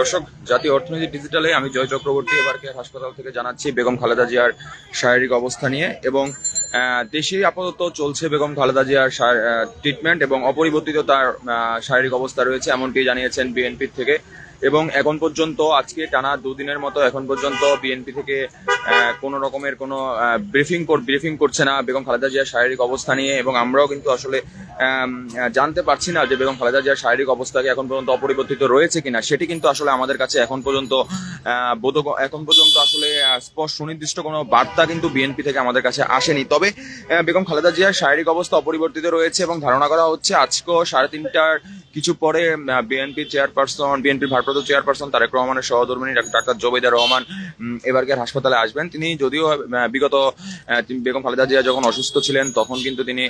দর্শক, জাতীয় অর্থনীতি ডিজিটালে আমি জয় চক্রবর্তী এবারকে হাসপাতাল থেকে জানাচ্ছি বেগম খালেদা জিয়ার শারীরিক অবস্থা নিয়ে এবং দেশে আপাতত চলছে বেগম খালেদা জিয়ার ট্রিটমেন্ট এবং অপরিবর্তিত তার শারীরিক অবস্থা রয়েছে এমনটি জানিয়েছেন বিএনপির থেকে। এবং এখন পর্যন্ত, আজকে টানা দুদিনের মতো এখন পর্যন্ত বিএনপি থেকে কোনো রকমের কোনো ব্রিফিং ব্রিফিং করছে না বেগম খালেদা জিয়ার শারীরিক অবস্থা নিয়ে এবং আমরাও কিন্তু আসলে জানতে পারছি না যে বেগম খালেদা জিয়ার শারীরিক অবস্থাকে এখন পর্যন্ত অপরিবর্তিত রয়েছে কিনা। সেটি কিন্তু আসলে আমাদের কাছে এখন পর্যন্ত বোধ এখন পর্যন্ত আসলে স্পষ্ট সুনির্দিষ্ট কোনো বার্তা কিন্তু বিএনপি থেকে আমাদের কাছে আসেনি। তবে বেগম খালেদা জিয়ার শারীরিক অবস্থা অপরিবর্তিত রয়েছে এবং ধারণা করা হচ্ছে আজকেও সাড়ে তিনটার কিছু পরে বিএনপি চেয়ারপারসন বিএনপির ভারপ্রাপ্ত চেয়ারপারসন তারেক রহমানের সহধর্মিনী ডাক্তার জবেদা রহমান এবারকার হাসপাতালে আসবেন। তিনি যদিও বিগত বেগম খালেদা জিয়া যখন অসুস্থ ছিলেন, তখন কিন্তু তিনি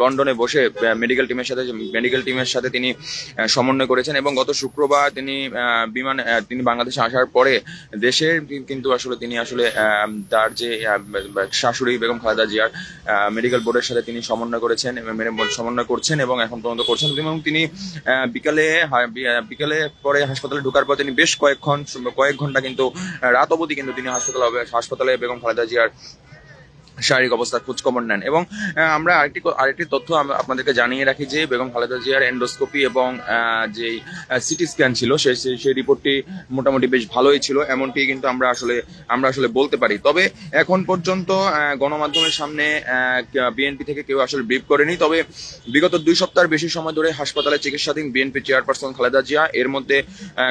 লন্ডনে বসে মেডিকেল টিমের সাথে মেডিকেল টিমের সাথে তিনি সমন্বয় করেছেন এবং গত শুক্রবার তিনি বিমানে তিনি বাংলাদেশে আসার পরে দেশের কিন্তু আসলে তিনি আসলে তার যে শাশুড়ি বেগম খালেদা জিয়ার মেডিকেল বোর্ডের সাথে তিনি সমন্বয় করেছেন সমন্বয় করছেন এবং এখন পর্যন্ত করছেন এবং তিনি বিকালে বিকালে পরে হাসপাতালে ঢুকার পর তিনি বেশ কয়েকক্ষণ, কয়েক ঘণ্টা কিন্তু রাত অবধি কিন্তু তিনি হাসপাতালে হাসপাতালে বেগম খালেদা জিয়ার শারীরিক অবস্থার খোঁজখবর নেন। এবং আমরা আরেকটি আরেকটি তথ্য আপনাদেরকে জানিয়ে রাখি যে বেগম খালেদা জিয়ার এন্ডোস্কোপি এবং যে সিটি স্ক্যান ছিল সেই সেই- রিপোর্টটি মোটামুটি বেশ ভালোই ছিল এমনটি কিন্তু আমরা আসলে আমরা আসলে বলতে পারি। তবে এখন পর্যন্ত গণমাধ্যমের সামনে বিএনপি থেকে কেউ আসলে ব্রিফ করেনি। তবে বিগত দুই সপ্তাহের বেশি সময় ধরে হাসপাতালে চিকিৎসাধীন বিএনপি চেয়ারপারসন খালেদা জিয়া, এর মধ্যে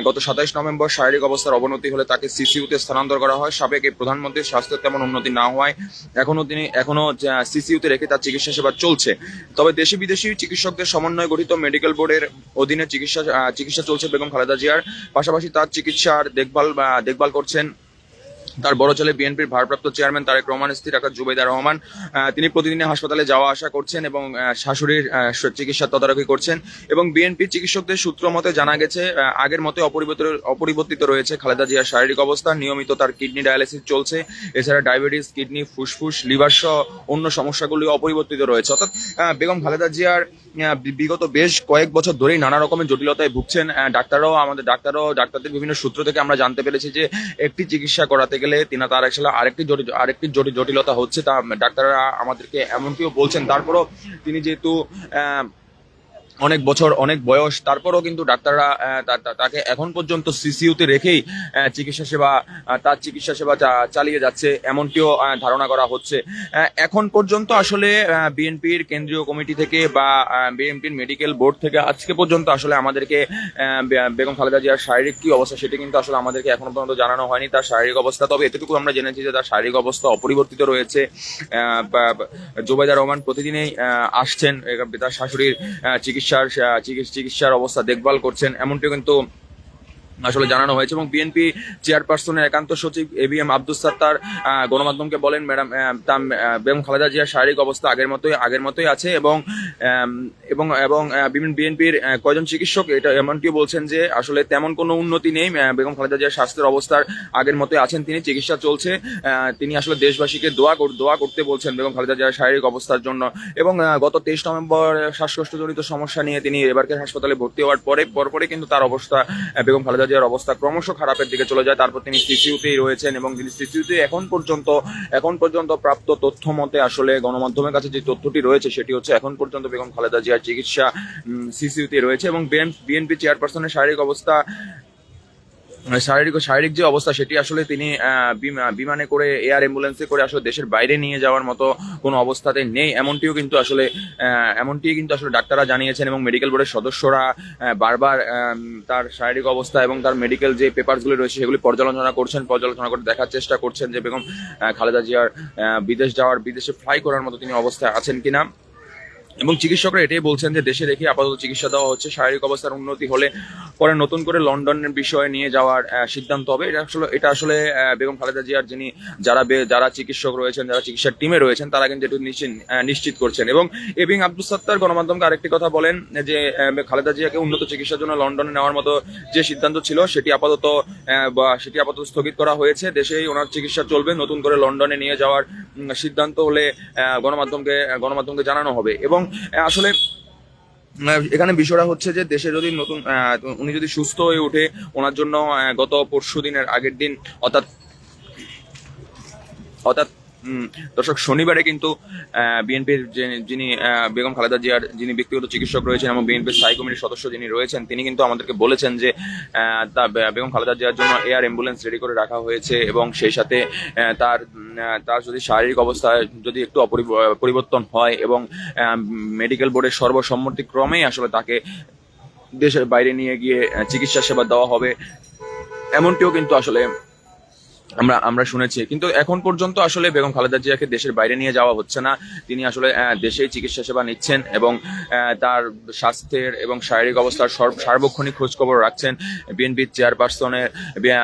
গত সাতাইশ নভেম্বর শারীরিক অবস্থার অবনতি হলে তাকে সিসিউতে স্থানান্তর করা হয়। সাবেক প্রধানমন্ত্রীর স্বাস্থ্যের তেমন উন্নতি না হওয়ায় এখনও তিনি এখনও সিসিউতে রেখে তার চিকিৎসা সেবা চলছে। তবে দেশি বিদেশি চিকিৎসকদের সমন্বয়ে গঠিত মেডিকেল বোর্ডের অধীনে চিকিৎসা চিকিৎসা চলছে বেগম খালেদা জিয়ার। পাশাপাশি তার চিকিৎসার দেখভাল দেখভাল করছেন তার বড় ছেলে বিএনপির ভারপ্রাপ্ত চেয়ারম্যান তারেক রহমান স্থির রাখা জুবেদা রহমান। তিনি প্রতিদিনে হাসপাতালে যাওয়া আসা করছেন এবং শাশুড়ির আহ, চিকিৎসার তদারকি করছেন এবং বিএনপি চিকিৎসকদের সূত্র মতে জানা গেছে আগের মতে অপরিবর্তিত অপরিবর্তিত রয়েছে খালেদা জিয়ার শারীরিক অবস্থা। নিয়মিত তার কিডনি ডায়ালিসিস চলছে। এছাড়া ডায়াবেটিস কিডনি ফুসফুস লিভার সহ অন্য সমস্যাগুলি অপরিবর্তিত রয়েছে। অর্থাৎ বেগম খালেদা জিয়ার বিগত বেশ কয়েক বছর ধরেই নানা রকমের জটিলতায় ভুগছেন ডাক্তাররাও, আমাদের ডাক্তারও ডাক্তারদের বিভিন্ন সূত্র থেকে আমরা জানতে পেরেছি যে একটি চিকিৎসা করাতে গেলে তিনি তার আসলে আরেকটি আরেকটি জটিল জটিলতা হচ্ছে, তা ডাক্তাররা আমাদেরকে এমনটিও বলছেন। তারপরও তিনি যেহেতু অনেক বছর অনেক বয়স। তারপরও কিন্তু ডাক্তাররা তাকে এখন পর্যন্ত সিসিউতে রেখেই চিকিৎসা সেবা তার চিকিৎসা সেবা চালিয়ে যাচ্ছে এমনটিও ধারণা করা হচ্ছে। এখন পর্যন্ত আসলে বিএনপির কেন্দ্রীয় কমিটি থেকে বা বিএনপির মেডিকেল বোর্ড থেকে আজকে পর্যন্ত আসলে আমাদেরকে বেগম খালেদা জিয়ার শারীরিক কি অবস্থা সেটি কিন্তু আসলে আমাদেরকে এখনও পর্যন্ত জানানো হয়নি তার শারীরিক অবস্থা। তবে এতটুকু আমরা জেনেছি যে তার শারীরিক অবস্থা অপরিবর্তিত রয়েছে। জোবাইদা রহমান প্রতিদিনই আসছেন তার শাশুড়ির আহ, চিকিৎসার চিকিৎসার অবস্থা দেখভাল করছেন এমনটিও কিন্তু আসলে জানানো হয়েছে এবং বিএনপি চেয়ারপারসনের একান্ত সচিব A B M Abdul Sattar গণমাধ্যমকে বলেন ম্যাডাম আহ, বেগম খালেদা জিয়ার শারীরিক অবস্থা আগের মতোই আগের মতোই আছে এবং এবং এবং বিভিন্ন বিএনপির কয়জন চিকিৎসক? এটা এমনটিও বলছেন যে আসলে তেমন কোনো উন্নতি নেই বেগম খালেদা জিয়ার স্বাস্থ্যের অবস্থার আগের মতোই আছেন তিনি চিকিৎসা চলছে তিনি আসলে দেশবাসীকে দোয়া দোয়া করতে বলছেন বেগম খালেদা জিয়ার শারীরিক অবস্থার জন্য এবং গত তেইশ নভেম্বর শ্বাসকষ্টজনিত সমস্যা নিয়ে তিনি এবারকার হাসপাতালে ভর্তি হওয়ার পরে পরপরে কিন্তু তার অবস্থা বেগম খালেদা জিয়ার অবস্থা ক্রমশ খারাপের দিকে চলে যায়। তারপর তিনি সিসিউতেই রয়েছেন এবং তিনি সিসিউতে এখন পর্যন্ত এখন পর্যন্ত প্রাপ্ত তথ্য মতে আসলে গণমাধ্যমের কাছে যে তথ্যটি রয়েছে সেটি হচ্ছে এখন পর্যন্ত বেগম খালেদা জিয়ার চিকিৎসা সিসিউতে রয়েছে এবং বিএনপি চেয়ারপারসনের শারীরিক অবস্থা শারীরিক শারীরিক যে অবস্থা সেটি আসলে তিনি বিমা- বিমানে করে এয়ার অ্যাম্বুলেন্সে করে আসলে দেশের বাইরে নিয়ে যাওয়ার মতো কোনো অবস্থাতে নেই। এমনটিও কিন্তু আসলে আহ, এমনটি কিন্তু আসলে ডাক্তাররা জানিয়েছেন এবং মেডিকেল বোর্ডের সদস্যরা বারবার তার শারীরিক অবস্থা এবং তার মেডিকেল যে পেপারসগুলো রয়েছে সেগুলি পর্যালোচনা করছেন পর্যালোচনা করে দেখার চেষ্টা করছেন যে বেগম খালেদা জিয়ার বিদেশ যাওয়ার বিদেশে ফ্লাই করার মতো তিনি অবস্থায় আছেন কিনা। এবং চিকিৎসকরা এটাই বলছেন যে দেশে রেখে আপাতত চিকিৎসা দেওয়া হচ্ছে। শারীরিক অবস্থার উন্নতি হলে পরে নতুন করে লন্ডনের বিষয়ে নিয়ে যাওয়ার সিদ্ধান্ত হবে। এটা আসলে এটা আসলে বেগম খালেদা জিয়ার যিনি যারা যারা চিকিৎসক রয়েছেন, যারা চিকিৎসার টিমে রয়েছেন, তারা কিন্তু একটু নিশ্চিত করছেন। এবং এবিং আব্দুল সত্তার গণমাধ্যমকে আরেকটি কথা বলেন, যে খালেদা জিয়াকে উন্নত চিকিৎসার জন্য লন্ডনে নেওয়ার মতো যে সিদ্ধান্ত ছিল, সেটি আপাতত সেটি আপাতত স্থগিত করা হয়েছে। দেশেই ওনার চিকিৎসা চলবে, নতুন করে লন্ডনে নিয়ে যাওয়ার সিদ্ধান্ত হলে গণমাধ্যমকে গণমাধ্যমকে জানানো হবে। এবং আসলে এখানে বিষয়টা হচ্ছে যে, দেশে যদি নতুন উনি যদি সুস্থ হয়ে ওঠে, ওনার জন্য গত পরশু দিনের আগের দিন, অর্থাৎ অর্থাৎ দর্শক, শনিবারে কিন্তু বিএনপির যিনি বেগম খালেদা জিয়ার যিনি ব্যক্তিগত চিকিৎসক রয়েছেন এবং বিএনপির স্থায়ী কমিটির সদস্য যিনি রয়েছেন, তিনি কিন্তু আমাদেরকে বলেছেন যে তা বেগম খালেদা জিয়ার জন্য এয়ার অ্যাম্বুলেন্স রেডি করে রাখা হয়েছে এবং সেই সাথে তার তার যদি শারীরিক অবস্থায় যদি একটু পরিবর্তন হয় এবং মেডিকেল বোর্ডের সর্বসম্মতিক্রমেই আসলে তাকে দেশের বাইরে নিয়ে গিয়ে চিকিৎসা সেবা দেওয়া হবে, এমনটিও কিন্তু আসলে আমরা আমরা শুনেছি। কিন্তু এখন পর্যন্ত আসলে বেগম খালেদা জিয়াকে দেশের বাইরে নিয়ে যাওয়া হচ্ছে না। তিনি আসলে দেশেই চিকিৎসা সেবা নিচ্ছেন এবং তার স্বাস্থ্যের এবং শারীরিক অবস্থার সর্ব- সার্বক্ষণিক খোঁজখবর রাখছেন। বিএনপির চেয়ারপারসনের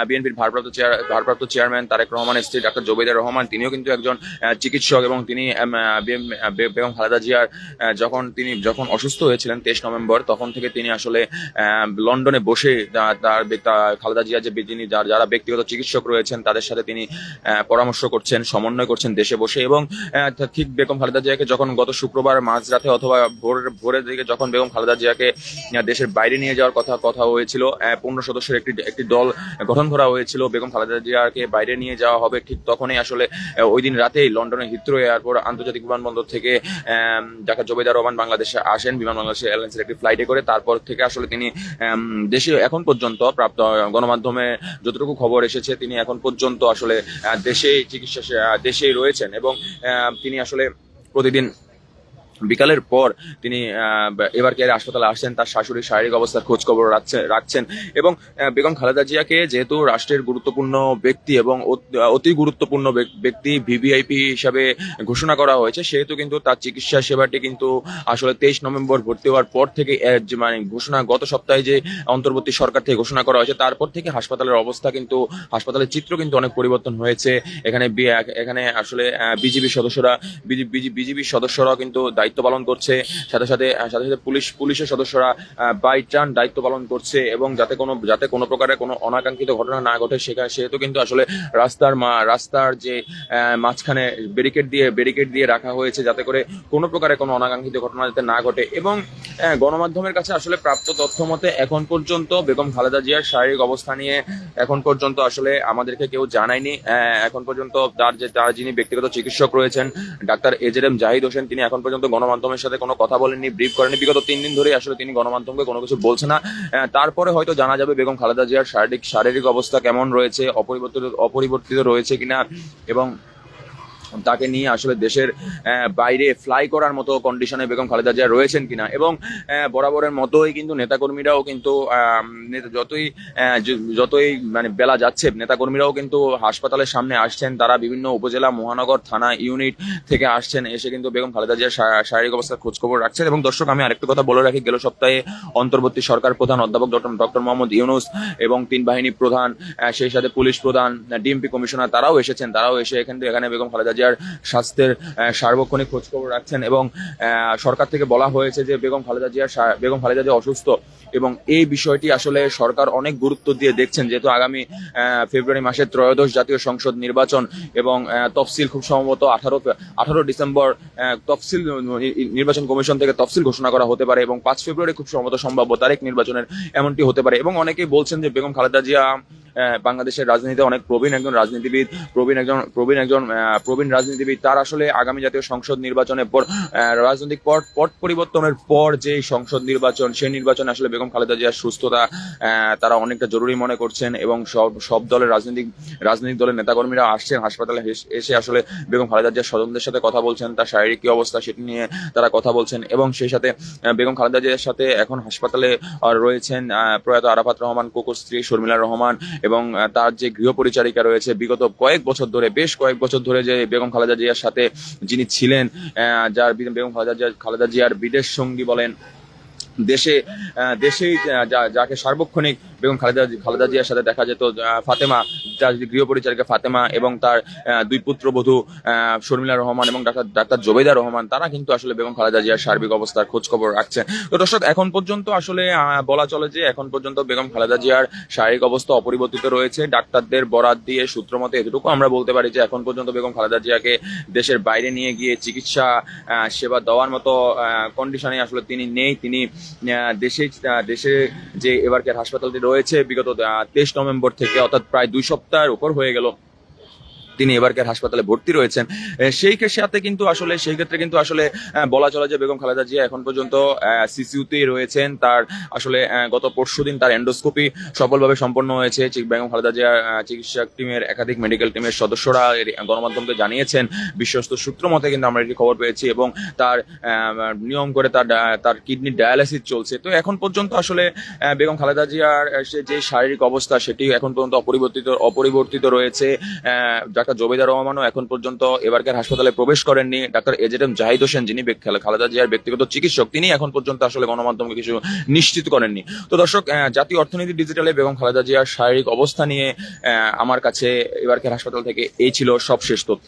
বিএনপির ভারপ্রাপ্ত চেয়ার, ভারপ্রাপ্ত চেয়ারম্যান তারেক রহমানের স্ত্রী ডাক্তার জবেদা রহমান, তিনিও কিন্তু একজন চিকিৎসক এবং তিনি বেগম খালেদা জিয়ার যখন তিনি, যখন অসুস্থ হয়েছিলেন তেইশ নভেম্বর, তখন থেকে তিনি আসলে লন্ডনে বসে তার খালেদা জিয়া যে যিনি যার- ব্যক্তিগত চিকিৎসক রয়েছেন, তাদের সাথে তিনি পরামর্শ করছেন, সমন্বয় করছেন দেশে বসে এবং ঠিক বেগম খালেদা জিয়াকে যখন গত শুক্রবার মাঝরাতে অথবা ভোর, ভোরের দিকে যখন বেগম খালেদা জিয়াকে দেশের বাইরে নিয়ে যাওয়ার কথা কথা হয়েছিল পনেরো সদস্যের একটি একটি দল গঠন করা হয়েছিল, বেগম খালেদা জিয়াকে বাইরে নিয়ে যাওয়া হবে ঠিক তখনই আসলে ওই দিন রাতেই লন্ডনের হিথ্রো এয়ারপোর্ট, আন্তর্জাতিক বিমানবন্দর থেকে ডাক্তার জবেদা রহমান বাংলাদেশে আসেন, বিমান বাংলাদেশ এয়ারলাইন্সের একটি ফ্লাইটে করে তারপর থেকে আসলে তিনি দেশে এখন পর্যন্ত প্রাপ্ত গণমাধ্যমে যতটুকু খবর এসেছে, তিনি এখন পর্যন্ত আসলে আহ, দেশেই চিকিৎসা দেশেই রয়েছেন এবং তিনি আসলে প্রতিদিন বিকালের পর তিনি এবার কেয়ারে হাসপাতালে আসছেন, তার শাশুড়ির শারীরিক অবস্থার খোঁজ খবর রাখছেন এবং বেগম খালেদা জিয়াকে যেহেতু রাষ্ট্রের গুরুত্বপূর্ণ ব্যক্তি এবং অতি গুরুত্বপূর্ণ ব্যক্তি, ভিভিআইপি হিসাবে ঘোষণা করা হয়েছে, সেহেতু কিন্তু তার চিকিৎসা সেবাটি কিন্তু আসলে তেইশ নভেম্বর ভর্তি হওয়ার পর থেকে মানে ঘোষণা গত সপ্তাহে যে অন্তর্বর্তী সরকার থেকে ঘোষণা করা হয়েছে, তারপর থেকে হাসপাতালের অবস্থা কিন্তু, হাসপাতালের চিত্র কিন্তু অনেক পরিবর্তন হয়েছে। এখানে এখানে আসলে বিজিবি সদস্যরা বিজিবির সদস্যরা কিন্তু দায়িত্ব পালন করছে। সাথে সাথে সাথে সাথে পুলিশ, পুলিশের সদস্যরা বাই টার্ন দায়িত্ব পালন করছে এবং যাতে কোনো যাতে কোনো প্রকারের কোনো অনাকাঙ্ক্ষিত ঘটনা না ঘটে সেখানে সেহেতু কিন্তু আসলে রাস্তার মা, রাস্তার যে মাঝখানে ব্যারিকেড দিয়ে ব্যারিকেড দিয়ে রাখা হয়েছে যাতে করে কোনো প্রকারের কোনো অনাকাঙ্ক্ষিত ঘটনা যাতে না ঘটে এবং গণমাধ্যমের কাছে আসলে প্রাপ্ত তথ্য মতে এখন পর্যন্ত বেগম খালেদা জিয়ার শারীরিক অবস্থা নিয়ে এখন পর্যন্ত আসলে আমাদেরকে কেউ জানায়নি। এখন পর্যন্ত তার যে, তার যিনি ব্যক্তিগত চিকিৎসক রয়েছেন, ডাক্তার এজের এম জাহিদ হোসেন, তিনি এখন পর্যন্ত গণমাধ্যমের সাথে কোনো কথা বলেননি ব্রিফ করেনি বিগত তিন দিন ধরেই আসলে তিনি গণমাধ্যমকে কোনো কিছু বলছে না। তারপরে হয়তো জানা যাবে বেগম খালেদা জিয়ার শারীরিক শারীরিক অবস্থা কেমন রয়েছে, অপরিবর্তিত অপরিবর্তিত রয়েছে কিনা, এবং তাকে নিয়ে আসলে দেশের বাইরে ফ্লাই করার মতো কন্ডিশনে বেগম খালেদা জিয়া রয়েছেন কিনা এবং বরাবরের মতোই কিন্তু নেতাকর্মীরাও কিন্তু যতই যতই মানে বেলা যাচ্ছে, নেতাকর্মীরাও কিন্তু হাসপাতালের সামনে আসছেন। তারা বিভিন্ন উপজেলা, মহানগর, থানা ইউনিট থেকে আসছেন। এসে কিন্তু বেগম খালেদা জিয়ার শারীরিক অবস্থার খোঁজখবর রাখছেন এবং দর্শক, আমি আরেকটু কথা বলে রাখি, গেল সপ্তাহে অন্তর্বর্তী সরকার প্রধান অধ্যাপক ডক্টর মোহাম্মদ ইউনুস এবং তিন বাহিনী প্রধান সেই সাথে পুলিশ প্রধান ডিএমপি কমিশনার তারাও এসেছেন। তারাও এসে এখান থেকে, এখানে বেগম খালেদা জিয়ার স্বাস্থ্যের সার্বক্ষণিক খোঁজ খবর রাখছেন এবং সরকার থেকে বলা হয়েছে যে বেগম খালেদা জিয়ার বেগম খালেদা জিয়া অসুস্থ এবং এই বিষয়টি আসলে সরকার অনেক গুরুত্ব দিয়ে দেখছেন যেহেতু আগামী ফেব্রুয়ারি মাসে ত্রয়োদশ জাতীয় সংসদ নির্বাচন এবং তফসিল খুব সম্ভবত আঠারো আঠারো ডিসেম্বর তফসিল নির্বাচন কমিশন থেকে তফসিল ঘোষণা করা হতে পারে এবং পাঁচ ফেব্রুয়ারি খুব সম্ভবত সম্ভাব্য তারিখ নির্বাচনের এমনটি হতে পারে এবং অনেকেই বলছেন যে বেগম খালেদা জিয়া বাংলাদেশের রাজনীতিতে অনেক প্রবীণ একজন রাজনীতিবিদ প্রবীণ একজন প্রবীণ একজন আহ, প্রবীণ রাজনীতিবিদ, তার আসলে আগামী জাতীয় সংসদ নির্বাচনের পর রাজনৈতিক পট পট পরিবর্তনের পর যে সংসদ নির্বাচন, সেই নির্বাচনে আসলে বেগম খালেদা জিয়ার সুস্থতা তারা অনেকটা জরুরি মনে করছেন এবং সব সব দলের রাজনৈতিক রাজনৈতিক দলের নেতাকর্মীরা আসছেন হাসপাতালে এসে আসলে বেগম খালেদা জিয়ার স্বজনদের সাথে কথা বলছেন, তার শারীরিক কি অবস্থা সেটি নিয়ে তারা কথা বলছেন এবং সেই সাথে বেগম খালেদা জিয়ার সাথে এখন হাসপাতালে রয়েছেন প্রয়াত আরাফাত রহমান, কোকোর স্ত্রী শর্মিলা রহমান এবং তার যে গৃহ পরিচারিকা রয়েছে, বিগত কয়েক বছর ধরে, বেশ কয়েক বছর ধরে যে বেগম খালেদা জিয়ার সাথে যিনি ছিলেন যার বেগম খালেদা জিয়া, খালেদা জিয়ার বিদেশ সঙ্গী বলেন, দেশে দেশেই যাকে সার্বক্ষণিক বেগম খালেদা খালেদা জিয়ার সাথে দেখা যেত ফাতেমা তার গৃহপরিচারিকা ফাতেমা এবং তার দুই পুত্রবধূ আহ, শর্মিলা রহমান এবং ডাক্তার ডাক্তার জবেদা রহমান তারা কিন্তু আসলে বেগম খালেদা জিয়ার সার্বিক অবস্থার খোঁজ খবর রাখছেন তো দর্শক এখন পর্যন্ত আসলে বলা চলে যে এখন পর্যন্ত বেগম খালেদা জিয়ার শারীরিক অবস্থা অপরিবর্তিত রয়েছে। ডাক্তারদের বরাত দিয়ে সূত্র মতে এতটুকু আমরা বলতে পারি যে এখন পর্যন্ত বেগম খালেদা জিয়াকে দেশের বাইরে নিয়ে গিয়ে চিকিৎসা সেবা দেওয়ার মতো কন্ডিশনে আসলে তিনি নেই। তিনি দেশে দেশে যে এবারকার হাসপাতালটি রয়েছে বিগত তেইশ নভেম্বর থেকে অর্থাৎ প্রায় দুই সপ্তাহের উপর হয়ে গেল। তিনি এবারকার হাসপাতালে ভর্তি রয়েছেন? সেই সাথে কিন্তু আসলে সেই ক্ষেত্রে কিন্তু আসলে বলা চলে যে বেগম খালেদা জিয়া এখন পর্যন্ত সিসিউতেই রয়েছেন। তার আসলে গত পরশু দিন তার এন্ডোস্কোপি সফলভাবে সম্পন্ন হয়েছে। বেগম খালেদা জিয়ার আহ, চিকিৎসক টিমের একাধিক মেডিকেল টিমের সদস্যরা গণমাধ্যমকে জানিয়েছেন। বিশ্বস্ত সূত্র মতে কিন্তু আমরা এটি খবর পেয়েছি এবং তার নিয়ম করে তার তার কিডনি ডায়ালিসিস চলছে। তো এখন পর্যন্ত আসলে বেগম খালেদা জিয়ার যে শারীরিক অবস্থা সেটি এখন পর্যন্ত অপরিবর্তিত অপরিবর্তিত রয়েছে। ডাক্তার জবেদা রহমানও এখন পর্যন্ত এবারকার হাসপাতালে প্রবেশ করেননি। Doctor AZ M Zahid Hossain, যিনি খালেদা জিয়ার ব্যক্তিগত চিকিৎসক, তিনি এখন পর্যন্ত আসলে গণমাধ্যমকে কিছু নিশ্চিত করেননি। তো দর্শক জাতীয় অর্থনীতি ডিজিটালে বেগম খালেদা জিয়ার শারীরিক অবস্থা নিয়ে আমার কাছে এবারকার হাসপাতাল থেকে এই ছিল সবশেষ তথ্য।